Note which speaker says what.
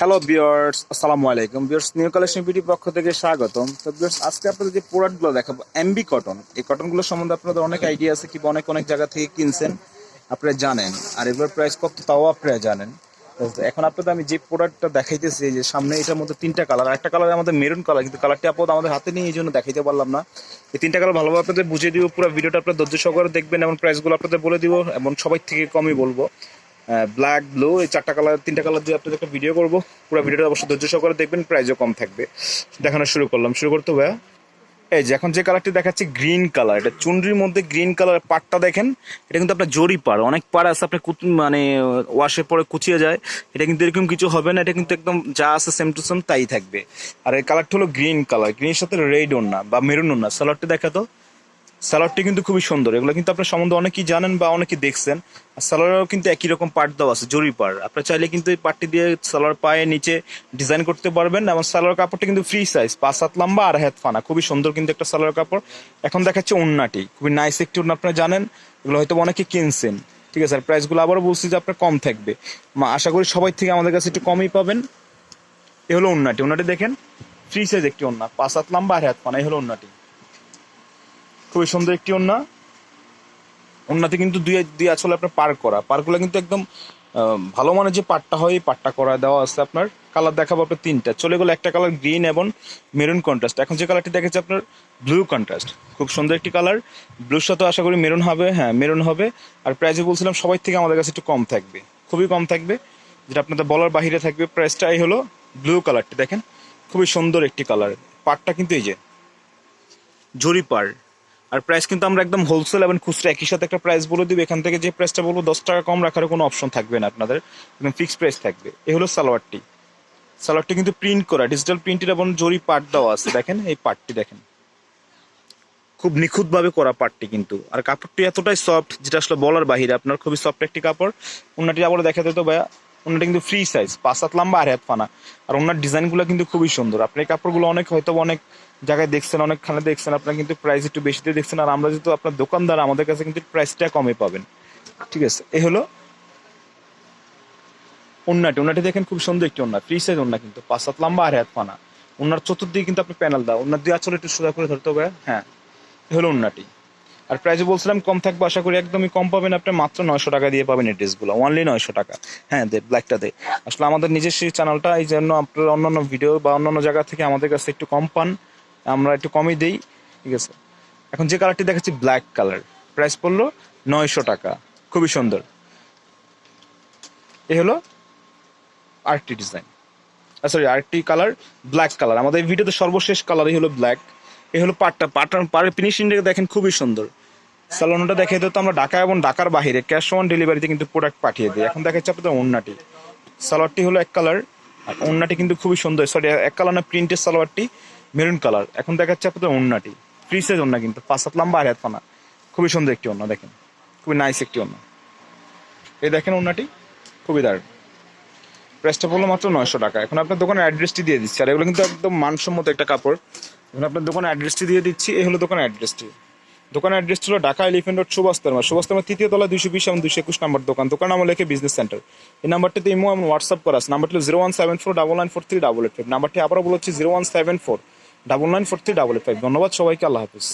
Speaker 1: Hello বিয়ার্স আসসালামু আলাইকুম বিয়ার্স new collection BD পক্ষ থেকে স্বাগতম। তো বিয়ার্স আজকে আপনাদের যে প্রোডাক্টগুলো দেখাবো এমবি কটন এই কটনগুলো সম্বন্ধে আপনাদের অনেক আইডিয়া আছে, কিংবা অনেক অনেক জায়গা থেকে কিনছেন, আপনারা জানেন। আর এগুলোর প্রাইস কত, তাও আপনারা জানেন। এখন আপনাদের আমি যে প্রোডাক্টটা দেখাইতেছি যে সামনে এটার মধ্যে তিনটা কালার একটা কালার আমাদের মেরুন কালার কিন্তু কালারটি আপাতত আমাদের হাতে নিয়ে এই জন্য দেখাইতে পারলাম না। এই তিনটা কালার ভালোভাবে আপনাদের বুঝিয়ে দিব, পুরো ভিডিওটা আপনার ধৈর্য সহকারে দেখবেন, এবং প্রাইসগুলো আপনাদের বলে দিব, এবং সবাই থেকে কমই বলব। ব্ল্যাক ব্লু এই চারটা কালার তিনটা কালার দিয়ে আপনাদের একটা ভিডিও করব। পুরো ভিডিওটা অবশ্যই ধৈর্য সহকারে দেখবেন প্রাইসও কম থাকবে। দেখানো শুরু করলাম। শুরু করতে ভাইয়া এই যে, এখন যে কালারটি দেখাচ্ছে গ্রিন কালার এটা চুনরির মধ্যে গ্রিন কালার পাটটা দেখেন। এটা কিন্তু আপনার জরি পাড়। অনেক পাড় আছে আপনার মানে ওয়াশে পরে কুচিয়ে যায়। এটা কিন্তু এরকম কিছু হবে না। এটা কিন্তু একদম যা আছে সেম টু সেম তাই থাকবে। আর এই কালারটা হলো গ্রিন কালার গ্রিনের সাথে রেড ওনা বা মেরুন ওনা সালোয়ারটি দেখা তো সালোয়ারটি কিন্তু খুবই সুন্দর। এগুলো কিন্তু আপনার সম্বন্ধে অনেকেই জানেন বা অনেকে দেখছেন। সালোয়ারেও কিন্তু একই রকম পার্ট দেওয়া আছে জরি পার। আপনার চাইলে কিন্তু এই পার্টটি দিয়ে সালোয়ার পায়ে নিচে ডিজাইন করতে পারবেন এবং সালোয়ার কাপড়টা কিন্তু ফ্রি সাইজ, পাঁচ সাত লম্বা আর হাত ফানা। খুবই সুন্দর কিন্তু একটা সালোয়ার কাপড়। এখন দেখাচ্ছে ওন্নাটি খুবই নাইস একটি ওন্না আপনারা জানেন। এগুলো হয়তো অনেকে কিনছেন। ঠিক আছে, আর প্রাইসগুলো আবারও বলছি যে আপনার কম থাকবে। মা, আশা করি সবাই থেকে আমাদের কাছে একটু কমই পাবেন। এ হলো ওন্নাটি ওন্নাটি দেখেন ফ্রি সাইজ একটি ওন্না পাঁচ সাত লম্বা আর হাত ফানা এই হলো ওন্নাটি খুবই সুন্দর একটি ওন্না ওন্নাতে কিন্তু দুই দুই আসলে আপনার পার করা। পারগুলো কিন্তু একদম ভালো মানের যে পাটটা হয়, এই পাটটা করা দেওয়া আছে আপনার। কালার দেখাবো আপনার তিনটা। চলে গেলো একটা কালার গ্রিন এবং মেরুন কন্ট্রাস্ট এখন যে কালারটি দেখেছে আপনার ব্লু কন্ট্রাস্ট খুব সুন্দর একটি কালার। ব্লুর সাথে আশা করি মেরুন হবে। হ্যাঁ মেরুন হবে। আর প্রাইসে বলছিলাম সবাই থেকে আমাদের কাছে একটু কম থাকবে। খুবই কম থাকবে। যেটা আপনাদের বলার বাহিরে থাকবে প্রাইসটা এই হলো ব্লু কালারটি। দেখেন, খুবই সুন্দর একটি কালার। পাটটা কিন্তু এই যে জরি পার আর প্রাইস কিন্তু আমরা একদম হোলসেল এবং খুচরা একই সাথে একটা প্রাইস বলে দিব। এখান থেকে যে প্রাইসটা বলব, দশ টাকা কম রাখার কোনো অপশন থাকবে না আপনাদের। একদম ফিক্স প্রাইস থাকবে। এ হলো সালোয়ারটি সালোয়ারটি কিন্তু প্রিন্ট করা ডিজিটাল প্রিন্টের এবং জরি পাট দেওয়া আছে, দেখেন এই পাটটি দেখেন। খুব নিখুঁতভাবে করা পাটটি কিন্তু। আর কাপড়টি এতটাই সফট যেটা আসলে বলার বাহিরে। আপনার খুবই সফট একটি কাপড়। অন্যটি আবার দেখা যেত ভাইয়া ওনাটা কিন্তু ফ্রি সাইজ পাঁচ সাত লম্বা আর হাত ফানা আর ওনার ডিজাইনগুলো কিন্তু খুবই সুন্দর। আপনি কাপড়গুলো অনেক হয়তো অনেক জায়গায় দেখছেন, অনেকখানে দেখছেন, আপনার কিন্তু প্রাইস একটু বেশি দিয়ে দেখছেন। আর আমরা যেহেতু আপনার দোকানদার, আমাদের কাছে কিন্তু প্রাইসটা কমে পাবেন। ঠিক আছে? এ হলো ওন্নাটি। ওন্নাটি দেখেন খুব সুন্দর একটি ওন্না ফ্রি সাইজ ওন্না কিন্তু, পাঁচ সাত লম্বা আর হাত ফানা ওনার চতুর্দিকে কিন্তু আপনি প্যানেল দাও ওনার দিয়ে আসলে একটু সোজা করে ধরতে হবে। হ্যাঁ এ হলো ওন্নাটি। আর প্রাইসে বলছিলাম কম থাকবে, আশা করি একদমই কম পাবেন। আপনি মাত্র নয়শো টাকা দিয়ে পাবেন এই ড্রেসগুলো অনলি নয়শো টাকা। হ্যাঁ দে ব্ল্যাকটা দে। আসলে আমাদের নিজস্ব চ্যানেলটা এই জন্য আপনার অন্যান্য ভিডিও বা অন্যান্য জায়গা থেকে আমাদের কাছে একটু কম পান। আমরা একটু কমই দিই, ঠিক আছে? এখন যে কালারটি দেখাচ্ছি ব্ল্যাক কালার প্রাইস পড়ল নয়শো টাকা। খুবই সুন্দর। এ হলো আর্টটি ডিজাইন সরি আরেকটি কালার ব্ল্যাক কালার আমাদের ভিডিওতে সর্বশেষ কালারই হলো ব্ল্যাক এই হলো পাটটা পাটার পাড়ের ফিনিশিংটা দেখেন খুবই সুন্দর। সালোনটা দেখে দিত আমরা ঢাকা এবং ঢাকার বাইরে। ক্যাশ অন ডেলিভারিতে কিন্তু প্রোডাক্ট পাঠিয়ে দিই। এখন দেখাচ্ছে আপনাদের ওন্নাটি। সালোয়ারটি হলো এক কালার আর ওন্নাটি কিন্তু খুবই সুন্দর। সরি এক কালার না প্রিন্টের সালোয়ারটি মেরুন কালার এখন দেখাচ্ছে আপনাদের ওন্নাটি। ফ্রি সাইজ ওন্না কিন্তু, পাঁচ সাত লম্বা আর হাত পানা। খুবই সুন্দর একটি ওন্না, দেখেন। খুবই নাইস একটি ওন্না। এই দেখেন ওন্নাটি, খুবই দারুণ। প্রাইসটা পড়ল মাত্র নয়শো টাকা। এখন আপনার দোকানের অ্যাড্রেসটি দিয়ে দিচ্ছি। আর এগুলো কিন্তু একদম মানসম্মত একটা কাপড়। এখন আপনার দোকানের অ্যাড্রেসটি দিয়ে দিচ্ছি। এই হলো দোকানের অ্যাড্রেসটি দোকানের অ্যাড্রেস ছিল ঢাকা এলিফেন্ট রোড সুভাষতর্মা সুভাষতর্মা তৃতীয় তলা দুইশো বিশ এবং দুইশো একুশ নাম্বার দোকান। দোকান নাম লেখে বিজনেস সেন্টার এই নাম্বারটিতে ইমো এবং হোয়াটসঅ্যাপ করা আছে। নাম্বারটি zero one seven four double nine four three double eight five. নাম্বারটি আবারও বলেছি zero one seven four double nine four three double eight five. ধন্যবাদ সবাইকে, আল্লাহ হাফিজ।